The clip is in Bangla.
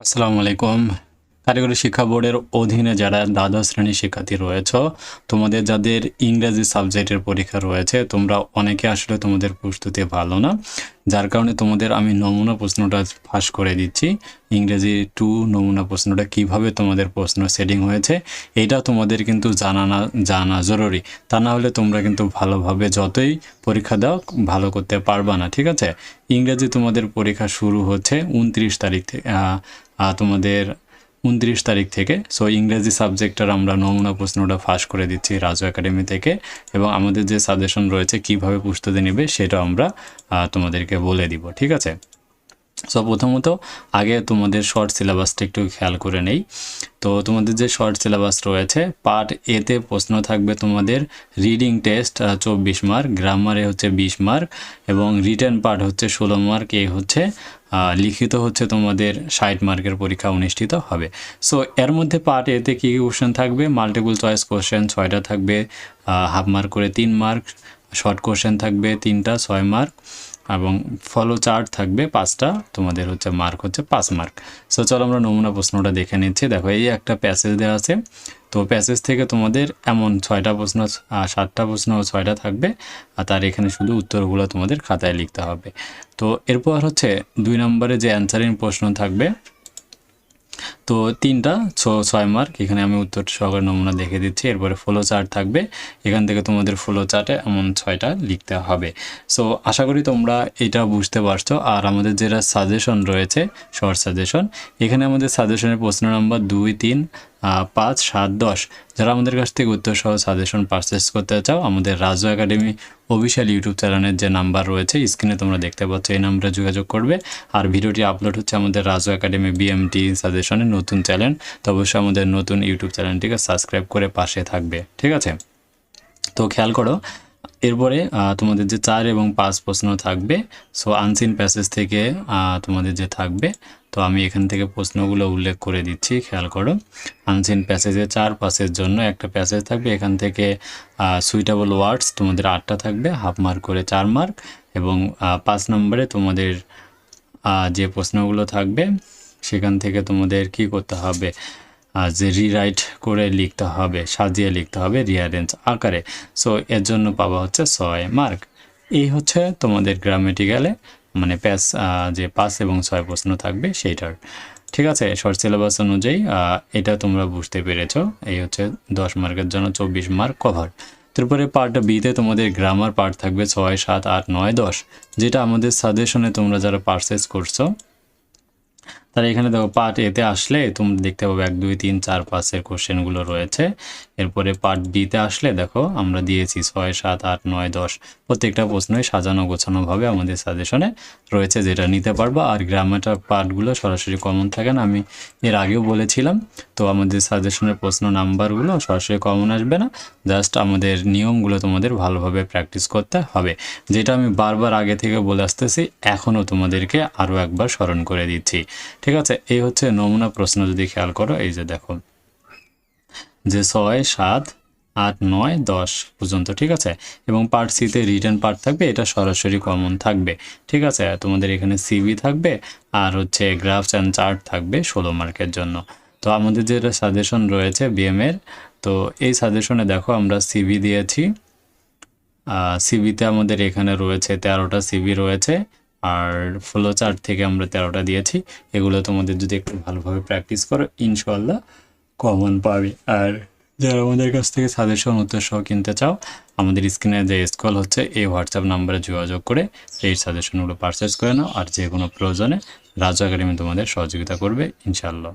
আসসালামু আলাইকুম কারিগরি শিক্ষা বোর্ডের অধীনে যারা দ্বাদশ শ্রেণির শিক্ষার্থী রয়েছ, তোমাদের যাদের ইংরেজি সাবজেক্টের পরীক্ষা রয়েছে, তোমরা অনেকে আসলে তোমাদের প্রস্তুতি ভালো না। যার কারণে তোমাদের আমি নমুনা প্রশ্নটা ফাঁস করে দিচ্ছি। ইংরেজি টু নমুনা প্রশ্নটা কীভাবে তোমাদের প্রশ্ন সেটিং হয়েছে, এটা তোমাদের কিন্তু জানা না, জানা জরুরি। তা না হলে তোমরা কিন্তু ভালোভাবে যতই পরীক্ষা দাও, ভালো করতে পারবা না, ঠিক আছে? ইংরেজি তোমাদের পরীক্ষা শুরু হচ্ছে উনত্রিশ তারিখ থেকে তোমাদের উনত্রিশ তারিখ থেকে। সো ইংরেজি সাবজেক্টটার আমরা নমুনা প্রশ্নটা ফাঁস করে দিচ্ছি রাজু একাডেমি থেকে এবং আমাদের যে সাজেশন রয়েছে কীভাবে প্রস্তুতি নেবে সেটা আমরা তোমাদেরকে বলে দিব, ঠিক আছে? সো প্রথমত, আগে তোমাদের শর্ট সিলেবাসটা একটু খেয়াল করে নেই। তো, তোমাদের যে শর্ট সিলেবাস রয়েছে পার্ট এতে প্রশ্ন থাকবে তোমাদের রিডিং টেস্ট চব্বিশ মার্ক গ্রামারে হচ্ছে বিশ মার্ক এবং রিটেন পার্ট হচ্ছে ষোলো মার্ক এ হচ্ছে লিখিত হচ্ছে তোমাদের ষাট মার্কের পরীক্ষা অনুষ্ঠিত হবে। সো এর মধ্যে পার্ট এতে কী কী কোশ্চেন থাকবে? মাল্টিপল চয়েস কোশ্চেন ছয়টা থাকবে হাফ মার্ক করে তিন মার্ক শর্ট কোশ্চেন থাকবে তিনটা, ছয় মার্ক এবং ফলো চার্ট থাকবে পাঁচটা, তোমাদের হচ্ছে মার্ক হচ্ছে পাঁচ মার্ক সো চলো আমরা নমুনা প্রশ্নটা দেখে নিচ্ছি। দেখো, এই একটা প্যাসেজ দেওয়া আছে। তো প্যাসেজ থেকে তোমাদের এমন ছয়টা প্রশ্ন সাতটা প্রশ্ন ছয়টা থাকবে, আর তার এখানে শুধু উত্তরগুলো তোমাদের খাতায় লিখতে হবে। তো এরপর হচ্ছে দুই নম্বরে যে অ্যান্সারিং প্রশ্ন থাকবে তো তিনটা ছয় মার্ক এখানে আমি উত্তর সহকারে নমুনা দেখে দিচ্ছি, এরপরে ফলো চার্ট থাকবে, এখান থেকে তোমাদের ফলো চার্টে এমন ছয়টা লিখতে হবে। সো আশা করি তোমরা এটা বুঝতে পারছ, আর আমাদের যেটা সাজেশন রয়েছে শর্ট সাজেশন এখানে আমাদের সাজেশনের প্রশ্ন নাম্বার দুই, তিন পাঁচ, সাত, দশ। যারা আমাদের কাছ থেকে উত্তর সহ সাজেশন পারচেস করতে চাও, আমাদের রাজু একাডেমি অফিসিয়াল ইউটিউব চ্যানেলের যে নাম্বার রয়েছে স্ক্রিনে তোমরা দেখতে পাচ্ছ, এই নাম্বারে যোগাযোগ করবে। আর ভিডিওটি আপলোড হচ্ছে আমাদের রাজু একাডেমি বিএমটি সাজেশনের নতুন চ্যানেল তো অবশ্যই আমাদের নতুন ইউটিউব চ্যানেলটিকে সাবস্ক্রাইব করে পাশে থাকবে, ঠিক আছে? তো খেয়াল করো, এরপরে তোমাদের যে চার এবং পাঁচ প্রশ্ন থাকবে সো আনসিন প্যাসেজ থেকে তোমাদের যে থাকবে তো আমি এখান থেকে প্রশ্নগুলো উল্লেখ করে দিচ্ছি, খেয়াল করো। আনসিন প্যাসেজে চার পাসের জন্য একটা প্যাসেজ থাকবে, এখান থেকে সুইটেবল ওয়ার্ডস তোমাদের আটটা থাকবে হাফ মার্ক করে চার মার্ক এবং পাঁচ নম্বরে তোমাদের যে প্রশ্নগুলো থাকবে, সেখান থেকে তোমাদের কি করতে হবে যে রিরাইট করে লিখতে হবে, সাজিয়ে লিখতে হবে রিয়ারেঞ্জ আকারে। সো এর জন্য পাওয়া হচ্ছে ছয় মার্ক এই হচ্ছে তোমাদের গ্রামেটিক্যালে মানে প্যাস যে পাঁচ এবং ছয় প্রশ্ন থাকবে সেইটার। ঠিক আছে শর্ট সিলেবাস অনুযায়ী এটা তোমরা বুঝতে পেরেছ। এই হচ্ছে দশ মার্কের জন্য চব্বিশ মার্ক কভার তারপরে পার্ট বিতে তোমাদের গ্রামার পার্ট থাকবে ছয়, সাত, আট, নয়, দশ, যেটা আমাদের সাজেশনে তোমরা যারা পারচেস করছ তাহলে এখানে দেখো পার্ট এতে আসলে তোমরা দেখতে পাবে এক, দুই, তিন, চার পাঁচের কোশ্চেনগুলো রয়েছে। এরপরে পার্ট বিতে আসলে দেখো আমরা দিয়েছি ছয়, সাত, আট, নয়, দশ। প্রত্যেকটা প্রশ্নই সাজানো গোছানোভাবে আমাদের সাজেশনে রয়েছে যেটা নিতে পারবা। আর গ্রামারটার পার্টগুলো সরাসরি কমন থাকে না, আমি এর আগেও বলেছিলাম। তো আমাদের সাজেশনের প্রশ্ন নাম্বারগুলো সরাসরি কমন আসবে না। জাস্ট আমাদের নিয়মগুলো তোমাদের ভালোভাবে প্র্যাকটিস করতে হবে। যেটা আমি বারবার আগে থেকে বলে আসতেছি এখনও তোমাদেরকে আরও একবার স্মরণ করে দিচ্ছি। ঠিক আছে? এই হচ্ছে নমুনা প্রশ্ন যদি খেয়াল করো, এই যে দেখো, যে ছয়, সাত, আট, নয়, দশ পর্যন্ত, ঠিক আছে? এবং পার্ট সিতে রিটার্ন পার্ট থাকবে, এটা সরাসরি কমন থাকবে, ঠিক আছে? তোমাদের এখানে সিভি থাকবে, আর হচ্ছে গ্রাফস অ্যান্ড চার্ট থাকবে ষোলো মার্কের জন্য। তো আমাদের যেটা সাজেশন রয়েছে বিএম এর, তো এই সাজেশনে দেখো, আমরা সিভি দিয়েছি। সিভিতে আমাদের এখানে রয়েছে তেরোটা সিভি রয়েছে। আর ফ্লো চার থেকে আমরা তেরোটা দিয়েছি। এগুলো তোমাদের যদি একটু ভালোভাবে প্র্যাকটিস করো ইনশাল্লাহ কমন পাবে। আর যারা আমাদের কাছ থেকে সাজেশন উত্তর সহ কিনতে চাও, আমাদের স্ক্রিনে যে স্কল হচ্ছে, এই হোয়াটসঅ্যাপ নাম্বারে যোগাযোগ করে এই সাজেশনগুলো পারচেস করে নাও। আর যে কোনো প্রয়োজনে রাজু একাডেমি তোমাদের সহযোগিতা করবে ইনশাল্লাহ